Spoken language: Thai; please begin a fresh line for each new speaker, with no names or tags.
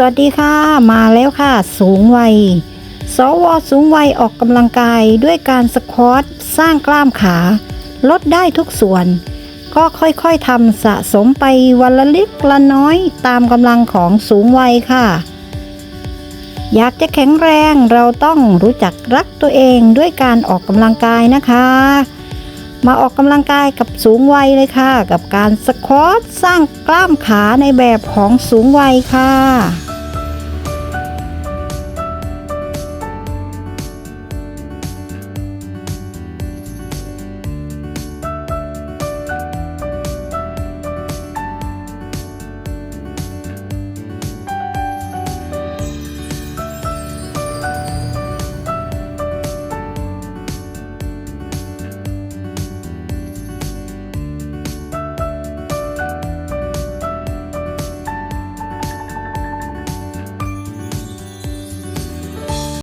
สวัสดีค่ะ มาแล้วค่ะ สูงวัย สวสูงวัยออกกำลังกายด้วยการสควอตสร้างกล้ามขา ลดได้ทุกส่วน ก็ค่อยๆทำสะสมไปวันละเล็กละน้อยตามกำลังของสูงวัยค่ะ อยากจะแข็งแรงเราต้องรู้จักรักตัวเองด้วยการออกกำลังกายนะคะ มาออกกำลังกายกับสูงวัยเลยค่ะ กับการสควอตสร้างกล้ามขาในแบบของสูงวัยค่ะ